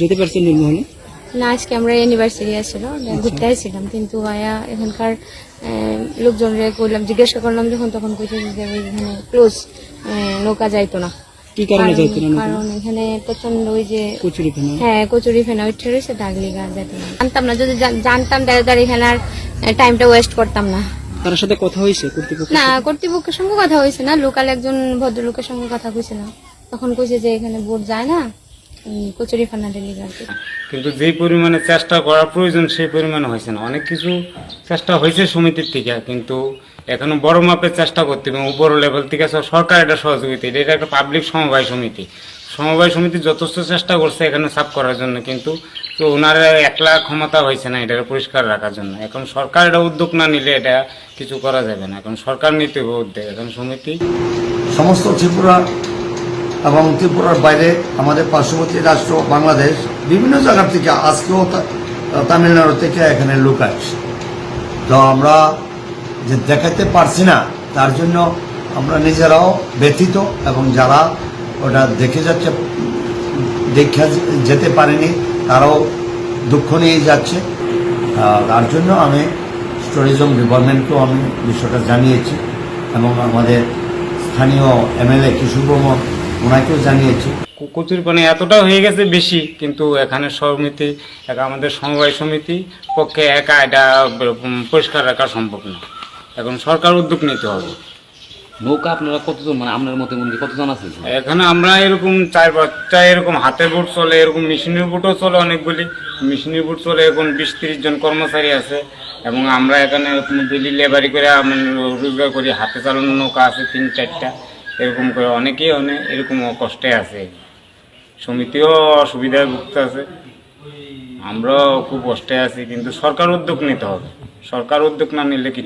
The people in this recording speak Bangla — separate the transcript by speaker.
Speaker 1: যেতে পারছেন নীলমহলে
Speaker 2: না আজকে আমরা ইউনিভার্সিটি আসছিল ঘুরতে আসছিলাম কিন্তু ভাইয়া এখানকার লোকজনরে করলাম জিজ্ঞাসা করলাম যখন তখন কইছে যে এখানে ক্লোজ নৌকা যাইতো না।
Speaker 1: কি কারণে যাইতো না
Speaker 2: কারণ এখানে প্রচণ্ড ওই যে
Speaker 1: কচুরি ফেনা।
Speaker 2: হ্যাঁ কচুরি ফেনা উঠে রয়েছে ডাকলি গাছ যাইতো না। জানতাম না যদি জানতাম তাহলে তার এখানে আর টাইমটা ওয়েস্ট করতাম না।
Speaker 1: তার সাথে কথা হয়েছে কর্তৃপক্ষ
Speaker 2: না কর্তৃপক্ষের সঙ্গে কথা হয়েছে না লোকাল একজন ভদ্রলোকের সঙ্গে কথা কইছে না। তখন কইছে যে এখানে বোট যায় না কচুরি আর কি
Speaker 3: কিন্তু যেই পরিমাণে চেষ্টা করা প্রয়োজন সেই পরিমাণে হয়েছে না। অনেক কিছু চেষ্টা হয়েছে সমিতির থেকে কিন্তু এখনও বড় মাপের চেষ্টা করতে হবে উপর লেভেল থেকে সব সরকার এটা সহযোগিতা এটা এটা একটা পাবলিক সমবায় সমিতি। সমবায় সমিতি যথেষ্ট চেষ্টা করছে এখানে সাফ করার জন্য কিন্তু তো ওনারা একলা ক্ষমতা হয়েছে না এটা পরিষ্কার রাখার জন্য। এখন সরকার এটা উদ্যোগ না নিলে এটা কিছু করা যাবে না। এখন সরকার নিতে হবে উদ্যোগ এখন সমিতি
Speaker 4: সমস্ত ত্রিপুরা এবং ত্রিপুরার বাইরে আমাদের পার্শ্ববর্তী রাষ্ট্র বাংলাদেশ বিভিন্ন জায়গা থেকে আজকেও তামিলনাড়ু থেকে এখানে লোক আসছে। তো আমরা যে দেখাতে পারছি না, তার জন্য আমরা নিজেরাও ব্যথিত এবং যারা ওটা দেখে যাচ্ছে, দেখে যেতে পারেনি, তারাও দুঃখ নিয়ে যাচ্ছে। তার জন্য আমি ট্যুরিজম ডিপার্টমেন্টকেও আমি বিষয়টা জানিয়েছি এবং আমাদের স্থানীয় এমএলএ কিশোর ওনাকেও জানিয়েছি।
Speaker 3: কচুর পানি এতটা হয়ে গেছে বেশি কিন্তু এখানে সমিতি একা আমাদের সমবায় সমিতি পক্ষে একা এটা পরিষ্কার রাখা সম্ভব না। এখন সরকার উদ্যোগ নিতে হবে।
Speaker 5: নৌকা আপনারা কতজন মানে আপনার মতে মনে হয় কতজন আছে?
Speaker 3: এখানে আমরা এরকম চার বাচ্চা এরকম হাতের বোট চলে এরকম মেশিনের বোটও চলে অনেকগুলি। মেশিনের বোট চলে এখন বিশ তিরিশ জন কর্মচারী আছে এবং আমরা এখানে ডেলি লেবারি করে আমরা রোজগার করি হাতে চালানো নৌকা আছে তিন চারটা। এরকম করে অনেকেই অনেক এরকম কষ্টে আছে। সমিতিও অসুবিধায় ভুগতে আছে। আমরাও খুব কষ্টে আছি, কিন্তু সরকার উদ্যোগ নিতে হবে। সরকার উদ্যোগ না নিলে কি